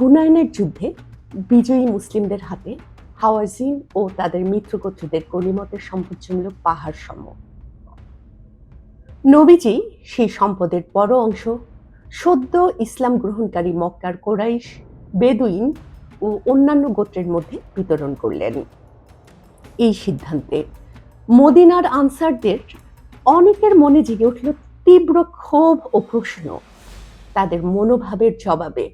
হুনাইনের যুদ্ধে বিজয়ী মুসলিমদের হাতে হাওয়াজিন ও তাদের মিত্রগোত্রীদের গণিমতের সম্পদ জমল পাহাড় সম নবীজি সেই সম্পদের বড় অংশ সদ্য ইসলাম গ্রহণকারী মক্কার কোরাইশ, বেদুইন ও অন্যান্য গোত্রের মধ্যে বিতরণ করলেন। এই সিদ্ধান্তে মদিনার আনসারদের অনেকের মনে জেগে উঠল তীব্র ক্ষোভ ও প্রশ্ন। তাদের মনোভাবের জবাবে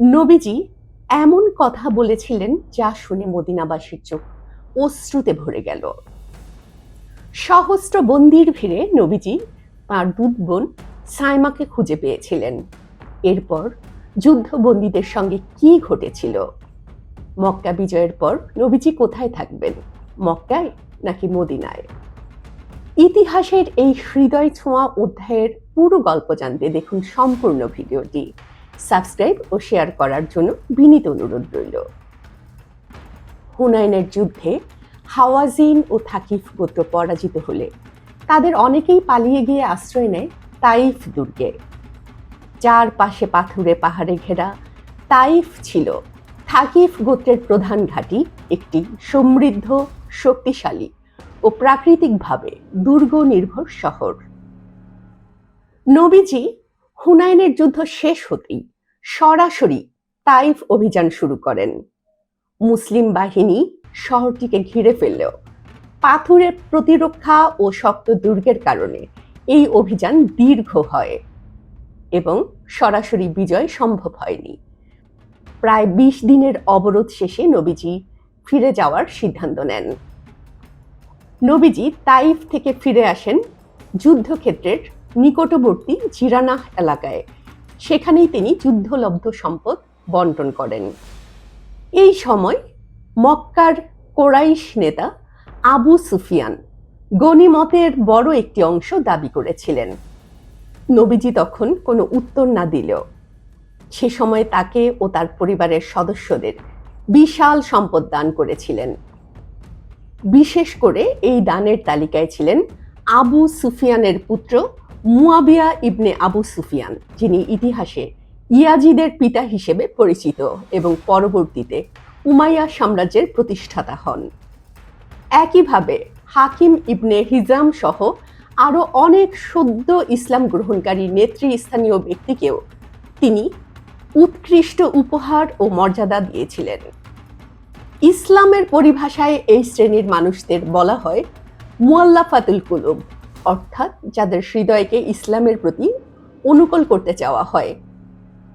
নবীজি এমন কথা বলেছিলেন যা শুনে মদিনাবাসীর চোখ অশ্রুতে ভরে গেল। সহস্র বন্দির ভিড়ে নবীজি তার দুধ বোন সাইমাকে খুঁজে পেয়েছিলেন। এরপর যুদ্ধবন্দীদের সঙ্গে কি ঘটেছিল? মক্কা বিজয়ের পর নবীজি কোথায় থাকবেন? মক্কায় নাকি মদিনায়? ইতিহাসের এই হৃদয় ছোঁয়া অধ্যায়ের পুরো গল্প জানতে দেখুন সম্পূর্ণ ভিডিওটি। সাবস্ক্রাইব ও শেয়ার করার জন্য বিনীত অনুরোধ রইল। হুনাইনের যুদ্ধে হাওয়াজিন ও থাকিফ গোত্র পরাজিত হলে তাদের অনেকেই পালিয়ে গিয়ে আশ্রয় নেয় তাইফ দুর্গে। চার পাশে পাথুরে পাহাড়ে ঘেরা তাইফ ছিল থাকিফ গোত্রের প্রধান ঘাঁটি, একটি সমৃদ্ধ, শক্তিশালী ও প্রাকৃতিকভাবে দুর্গ নির্ভর শহর। নবীজি হুনাইনের যুদ্ধ শেষ হতেই সরাসরি তাইফ অভিযান শুরু করেন। মুসলিম বাহিনী শহরটিকে ঘিরে ফেললেও পাথুরের প্রতিরক্ষা ও শক্ত দুর্গের কারণে এই অভিযান দীর্ঘ হয় এবং সরাসরি বিজয় সম্ভব হয়নি। প্রায় বিশ দিনের অবরোধ শেষে নবীজি ফিরে যাওয়ার সিদ্ধান্ত নেন। নবীজি তাইফ থেকে ফিরে আসেন যুদ্ধক্ষেত্রের নিকটবর্তী জিরানাহ এলাকায়। সেখানেই তিনি যুদ্ধলব্ধ সম্পদ বন্টন করেন। এই সময় মক্কার কোরাইশ নেতা আবু সুফিয়ান গনিমতের বড় একটি অংশ দাবি করেছিলেন। নবীজি তখন কোনো উত্তর না দিলেও সে সময় তাকে ও তার পরিবারের সদস্যদের বিশাল সম্পদ দান করেছিলেন। বিশেষ করে এই দানের তালিকায় ছিলেন আবু সুফিয়ানের পুত্র মুয়াবিয়া ইবনে আবু সুফিয়ান, যিনি ইতিহাসে ইয়াজিদের পিতা হিসেবে পরিচিত এবং পরবর্তীতে উমাইয়া সাম্রাজ্যের প্রতিষ্ঠাতা হন। একইভাবে হাকিম ইবনে হিজাম সহ আরও অনেক সদ্য ইসলাম গ্রহণকারী নেতৃস্থানীয় ব্যক্তিকেও তিনি উৎকৃষ্ট উপহার ও মর্যাদা দিয়েছিলেন। ইসলামের পরিভাষায় এই শ্রেণির মানুষদের বলা হয় মুয়াল্লাফাতুল কুলুব। অর্থাৎ যাদের হৃদয়কে ইসলামের প্রতি অনুকূল করতে চাওয়া হয়।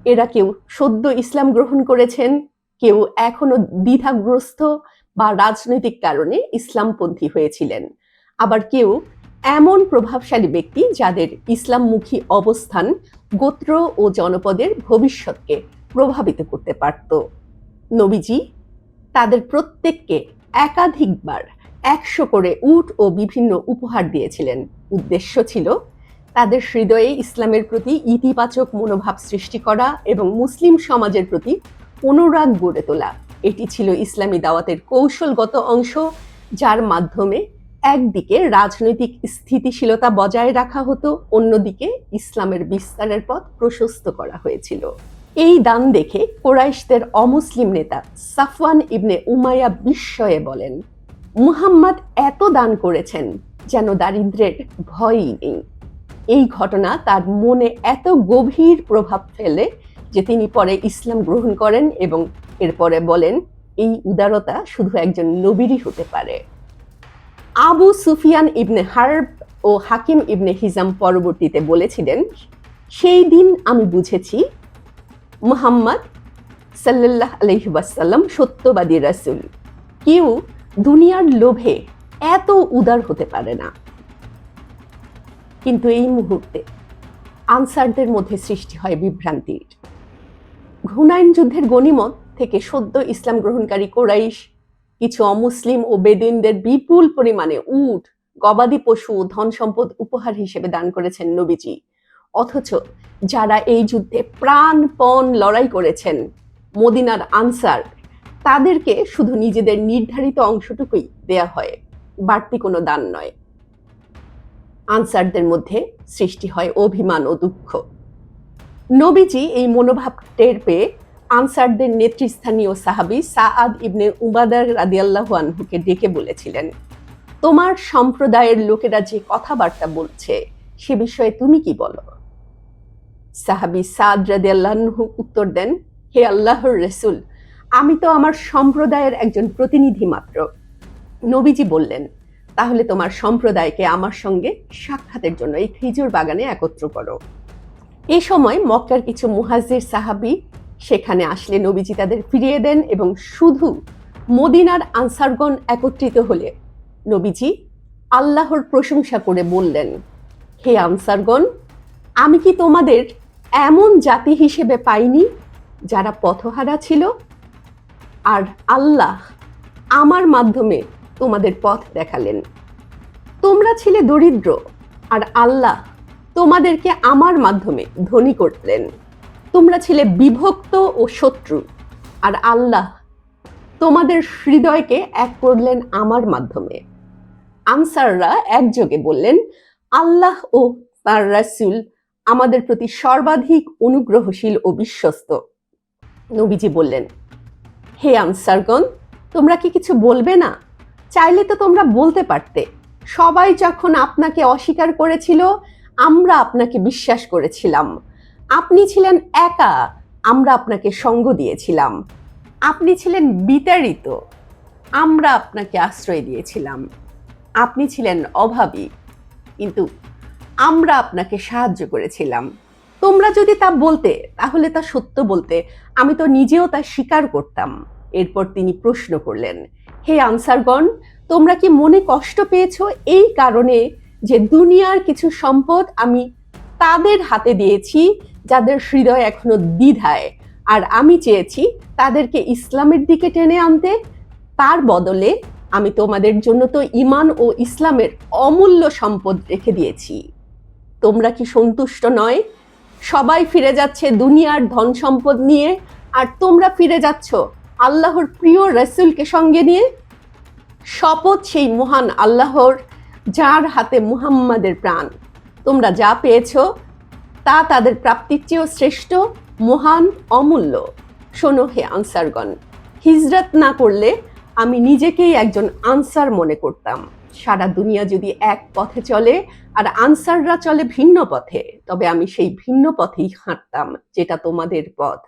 এরা কেউ সদ্য ইসলাম গ্রহণ করেছেন, কেউ এখনও দ্বিধাগ্রস্ত বা রাজনৈতিক কারণে ইসলামপন্থী হয়েছিলেন। আবার কেউ এমন প্রভাবশালী ব্যক্তি যাদের ইসলামমুখী অবস্থান গোত্র ও জনপদের ভবিষ্যৎকে প্রভাবিত করতে পারত। নবীজি তাদের প্রত্যেককে একাধিকবার একশো করে উট ও বিভিন্ন উপহার দিয়েছিলেন। উদ্দেশ্য ছিল তাদের হৃদয়ে ইসলামের প্রতি ইতিবাচক মনোভাব সৃষ্টি করা এবং মুসলিম সমাজের প্রতি অনুরাগ গড়ে তোলা। এটি ছিল ইসলামী দাওয়াতের কৌশলগত অংশ, যার মাধ্যমে একদিকে রাজনৈতিক স্থিতিশীলতা বজায় রাখা হতো, অন্যদিকে ইসলামের বিস্তারের পথ প্রশস্ত করা হয়েছিল। এই দান দেখে কোরাইশদের অমুসলিম নেতা সাফওয়ান ইবনে উমাইয়া বিস্ময়ে বলেন মুহাম্মদ এত দান করেছেন যেন দারিদ্রের ভয়ই নেই। এই ঘটনা তার মনে এত গভীর প্রভাব ফেলে যে তিনি পরে ইসলাম গ্রহণ করেন এবং এরপরে বলেন, এই উদারতা শুধু একজন নবীরই হতে পারে। আবু সুফিয়ান ইবনে হার্ব ও হাকিম ইবনে হিজাম পরবর্তীতে বলেছিলেন, সেই দিন আমি বুঝেছি, মুহাম্মদ সাল্লাহ আলহিবাসাল্লাম সত্যবাদী রাসুল। কেউ দুনিয়ার লোভে এত উদার হতে পারে না। কিন্তু এই মুহূর্তে আনসারদের মধ্যে সৃষ্টি হয় বিভ্রান্তির। ঘুনাইন যুদ্ধের গণিমত থেকে সদ্য ইসলাম গ্রহণকারী কোরাইশ, কিছু অমুসলিম ও বেদিনদের বিপুল পরিমাণে উট, গবাদি পশু ধন সম্পদ উপহার হিসেবে দান করেছেন নবীজি। অথচ যারা এই যুদ্ধে প্রাণপণ লড়াই করেছেন, মদিনার আনসার তাদেরকে শুধু নিজেদের নির্ধারিত অংশটুকুই দেয়া হয়, বাড়তি কোনো দান নয়। আনসারদের মধ্যে সৃষ্টি হয় অভিমান ও দুঃখ। নবীজি এই মনোভাব টের পেয়ে আনসারদের নেতৃস্থানীয় সাহাবি সাআদ ইবনে উবাদার রাদিয়াল্লাহু আনহুকে ডেকে বলেছিলেন, তোমার সম্প্রদায়ের লোকেরা যে কথাবার্তা বলছে, সে বিষয়ে তুমি কি বলো? সাহাবি সাদ রাদিয়াল্লাহু উত্তর দেন, হে আল্লাহর রসুল আমি তো আমার সম্প্রদায়ের একজন প্রতিনিধি মাত্র। নবীজি বললেন, তাহলে তোমার সম্প্রদায়কে আমার সঙ্গে সাক্ষাতের জন্য এই খেজুর বাগানে একত্র করো। এ সময় মক্কার কিছু মুহাজির সাহাবি সেখানে আসলে নবীজি তাদের ফিরিয়ে দেন এবং শুধু মদিনার আনসারগণ একত্রিত হলে নবীজি আল্লাহর প্রশংসা করে বললেন, হে আনসারগণ, আমি কি তোমাদের এমন জাতি হিসেবে পাইনি যারা পথহারা ছিল? আর আল্লাহ আমার মাধ্যমে তোমাদের পথ দেখালেন। তোমরা ছিলে দরিদ্র আর আল্লাহ তোমাদেরকে আমার মাধ্যমে ধনী করলেন। তোমরা ছিলে বিভক্ত ও শত্রু আর আল্লাহ তোমাদের হৃদয়কে এক করলেন আমার মাধ্যমে। আনসাররা একযোগে বললেন, আল্লাহ ও তার রাসূল আমাদের প্রতি সর্বাধিক অনুগ্রহশীল ও বিশ্বস্ত। নবীজি বললেন হে আনসারগণ, তোমরা কি কিছু বলবে না? চাইলে তো তোমরা বলতে পারতে। সবাই যখন আপনাকে অস্বীকার করেছিল, আমরা আপনাকে বিশ্বাস করেছিলাম। আপনি ছিলেন একা, আমরা আপনাকে সঙ্গ দিয়েছিলাম। আপনি ছিলেন বিতাড়িত, আমরা আপনাকে আশ্রয় দিয়েছিলাম। আপনি ছিলেন অভাবী, কিন্তু আমরা আপনাকে সাহায্য করেছিলাম। তোমরা যদি তা বলতে, তাহলে তা সত্য বলতে আমি তো নিজেও তা স্বীকার করতাম। এরপর তিনি প্রশ্ন করলেন, হে আনসারগণ, তোমরা কি মনে কষ্ট পেয়েছ এই কারণে যে দুনিয়ার কিছু সম্পদ আমি তাদের হাতে দিয়েছি যাদের হৃদয় এখনও দ্বিধায়? আর আমি চেয়েছি তাদেরকে ইসলামের দিকে টেনে আনতে। তার বদলে আমি তোমাদের জন্য তো ইমান ও ইসলামের অমূল্য সম্পদ রেখে দিয়েছি। তোমরা কি সন্তুষ্ট নয়? সবাই ফিরে যাচ্ছে দুনিয়ার ধন সম্পদ নিয়ে, আর তোমরা ফিরে যাচ্ছ আল্লাহর প্রিয় রসুলকে সঙ্গে নিয়ে শপথ সেই মহান আল্লাহর, যার হাতে মুহাম্মাদের প্রাণ। তোমরা যা পেয়েছ, তা তাদের প্রাপ্তির চেয়েও শ্রেষ্ঠ, মহান, অমূল্য। শোনো হে আনসারগণ, হিজরত না করলে আমি নিজেকেই একজন আনসার মনে করতাম। সারা দুনিয়া যদি এক পথে চলে আর আনসাররা চলে ভিন্ন পথে, তবে আমি সেই ভিন্ন পথেই হাঁটতাম, যেটা তোমাদের পথ।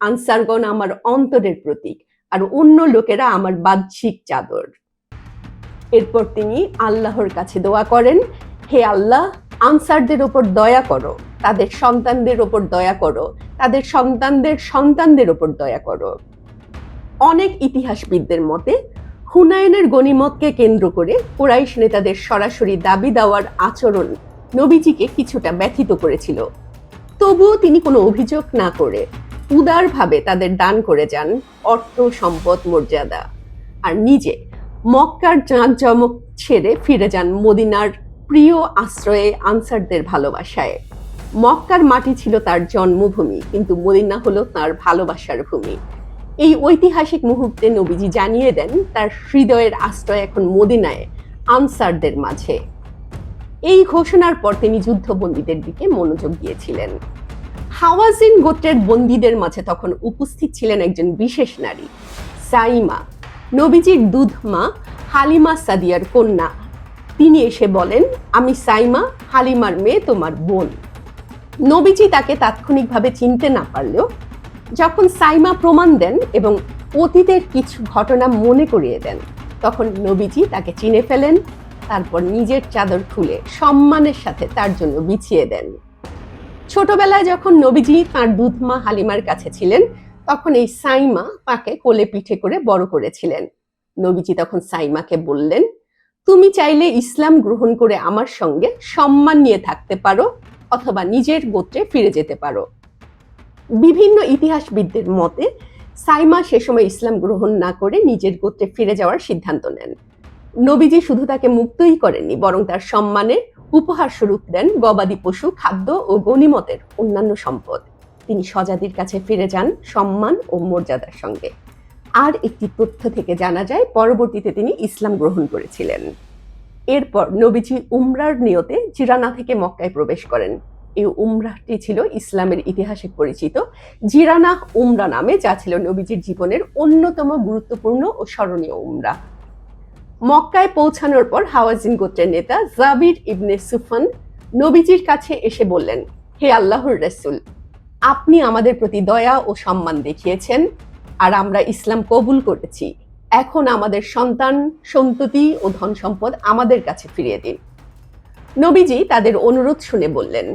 আনসারগণ আমার অন্তরের প্রতীক আর অন্য লোকেরা আমার বাহ্যিক চাদর। এরপর তিনি আল্লাহর কাছে দোয়া করেন, হে আল্লাহ, আনসারদের ওপর দয়া করো, তাদের সন্তানদের ওপর দয়া করো, তাদের সন্তানদের সন্তানদের ওপর দয়া করো। অনেক ইতিহাসবিদদের মতে, হুনায়নের গণিমতকে কেন্দ্র করে কোরাইশ নেতাদের সরাসরি দাবি দেওয়ার আচরণ নবীজিকে কিছুটা ব্যথিত করেছিল। তবুও তিনি কোনো অভিযোগ না করে উদারভাবে তাদের দান করে যান অর্থ সম্পদ মর্যাদা। আর নিজে মক্কার জাঁকজমক ছেড়ে ফিরে যান মদিনার প্রিয় আশ্রয়ে আনসারদের ভালোবাসায়। মক্কার মাটি ছিল তার জন্মভূমি, কিন্তু মদিনা হলো তার ভালোবাসার ভূমি। এই ঐতিহাসিক মুহূর্তে নবীজি জানিয়ে দেন, তার হৃদয়ের আশ্রয় এখন মদিনায় আনসারদের মাঝে। এই ঘোষণার পর তিনি যুদ্ধবন্দীদের দিকে মনোযোগ দিয়েছিলেন। হাওয়াজিন গোত্রের বন্দীদের মাঝে তখন উপস্থিত ছিলেন একজন বিশেষ নারী, সাইমা। নবীজির দুধ মা হালিমা সাদিয়ার কন্যা। তিনি এসে বলেন, আমি সাইমা, হালিমার মেয়ে, তোমার বোন। নবীজি তাকে তাৎক্ষণিকভাবে চিনতে না পারলেও যখন সাইমা প্রমাণ দেন এবং অতীতের কিছু ঘটনা মনে করিয়ে দেন, তখন নবীজি তাকে চিনে ফেলেন, তারপর নিজের চাদর খুলে সম্মানের সাথে তার জন্য বিছিয়ে দেন। ছোটবেলায় যখন নবীজি তার দুধমা হালিমার কাছে ছিলেন, তখন এই সাইমা তাকে কোলে পিঠে করে বড় করেছিলেন। নবীজি তখন সাইমাকে বললেন, তুমি চাইলে ইসলাম গ্রহণ করে আমার সঙ্গে সম্মান নিয়ে থাকতে পারো অথবা নিজের গোত্রে ফিরে যেতে পারো। বিভিন্ন ইতিহাসবিদদের মতে, সাইমা সে সময় ইসলাম গ্রহণ না করে নিজের গোত্রে ফিরে যাওয়ার সিদ্ধান্ত নেন। নবীজি শুধু তাকে মুক্তই করেননি, বরং তার সম্মানে উপহার স্বরূপ দেন গবাদি পশু, খাদ্য ও গণিমতের অন্যান্য সম্পদ। তিনি স্বজাতির কাছে ফিরে যান সম্মান ও মর্যাদার সঙ্গে। আর একটি তথ্য থেকে জানা যায়, পরবর্তীতে তিনি ইসলাম গ্রহণ করেছিলেন। এরপর নবীজি উমরার নিয়তে জিরানা থেকে মক্কায় প্রবেশ করেন। এই উমরাহটি ছিল ইসলামের ইতিহাসে পরিচিত। জিরানা উমরা নামে, যা ছিল নবীজির জীবনের অন্যতম গুরুত্বপূর্ণ ও স্মরণীয় উমরা। মক্কায় পৌঁছানোর পর হাওয়াজিন গোত্রের নেতা জাবির ইবনে সুফান নবীজির কাছে এসে বললেন, হে আল্লাহর রসুল, আপনি আমাদের প্রতি দয়া ও সম্মান দেখিয়েছেন আর আমরা ইসলাম কবুল করেছি। এখন আমাদের সন্তান, সন্ততি ও ধন সম্পদ আমাদের কাছে ফিরিয়ে দিন। নবীজি তাদের অনুরোধ শুনে বললেন,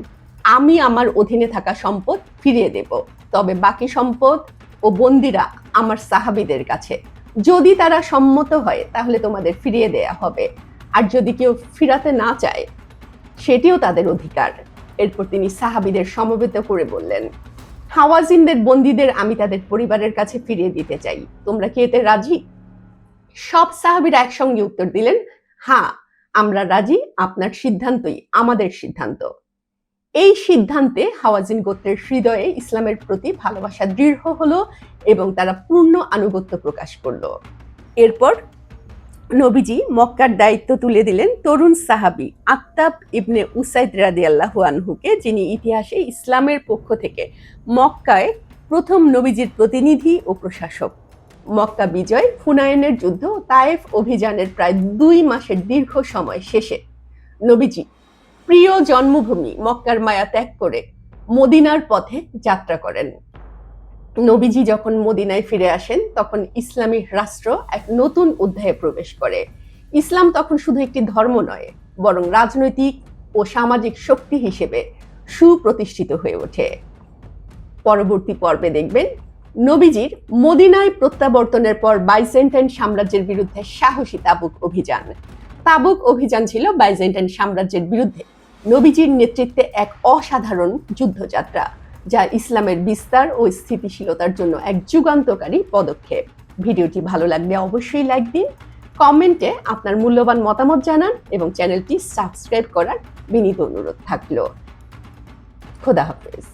আমি আমার অধীনে থাকা সম্পদ ফিরিয়ে দেব, তবে বাকি সম্পদ ও বন্দিরা আমার সাহাবিদের কাছে। যদি তারা সম্মত হয়, তাহলে তোমাদের ফিরিয়ে দেয়া হবে। আর যদি কেউ ফিরাতে না চায়, সেটিও তাদের অধিকার। এরপর তিনি সাহাবিদের সমবেত করে বললেন, হাওয়াজিনদের বন্দীদের আমি তাদের পরিবারের কাছে ফিরিয়ে দিতে চাই। তোমরা কি এতে রাজি? সব সাহাবিরা একসঙ্গে উত্তর দিলেন হ্যাঁ আমরা রাজি, আপনার সিদ্ধান্তই আমাদের সিদ্ধান্ত। এই সিদ্ধান্তে হাওয়াজিন গোত্রের হৃদয়ে ইসলামের প্রতি ভালোবাসা দৃঢ় হলো এবং তারা পূর্ণ আনুগত্য প্রকাশ করল। এরপর নবীজি মক্কার দায়িত্ব তুলে দিলেন তরুণ সাহাবি আত্তাব ইবনে উসাইদ রাদিয়াল্লাহু আনহুকে, যিনি ইতিহাসে ইসলামের পক্ষ থেকে মক্কায় প্রথম নবীজির প্রতিনিধি ও প্রশাসক। মক্কা বিজয়, হুনায়নের যুদ্ধ তায়েফ অভিযানের প্রায় দুই মাসের দীর্ঘ সময় শেষে নবীজি প্রিয় জন্মভূমি মক্কার মায়া ত্যাগ করে মদিনার পথে যাত্রা করেন। নবীজি যখন মদিনায় ফিরে আসেন, তখন ইসলামী রাষ্ট্র এক নতুন অধ্যায়ে প্রবেশ করে। ইসলাম তখন শুধু একটি ধর্ম নয়, বরং রাজনৈতিক ও সামাজিক শক্তি হিসেবে সুপ্রতিষ্ঠিত হয়ে ওঠে। পরবর্তী পর্বে দেখবেন, নবীজির মদিনায় প্রত্যাবর্তনের পর বাইজেন্টাইন সাম্রাজ্যের বিরুদ্ধে সাহসী তাবুক অভিযান। তাবুক অভিযান ছিল বাইজেন্টাইন সাম্রাজ্যের বিরুদ্ধে। নবীজির নেতৃত্বে এক অসাধারণ যুদ্ধযাত্রা, যা ইসলামের বিস্তার ও স্থিতিশীলতার জন্য এক যুগান্তকারী পদক্ষেপ। ভিডিওটি ভালো লাগলে অবশ্যই লাইক দিন, কমেন্টে আপনার মূল্যবান মতামত জানান এবং চ্যানেলটি সাবস্ক্রাইব করার বিনীত অনুরোধ থাকল। খোদা হাফেজ।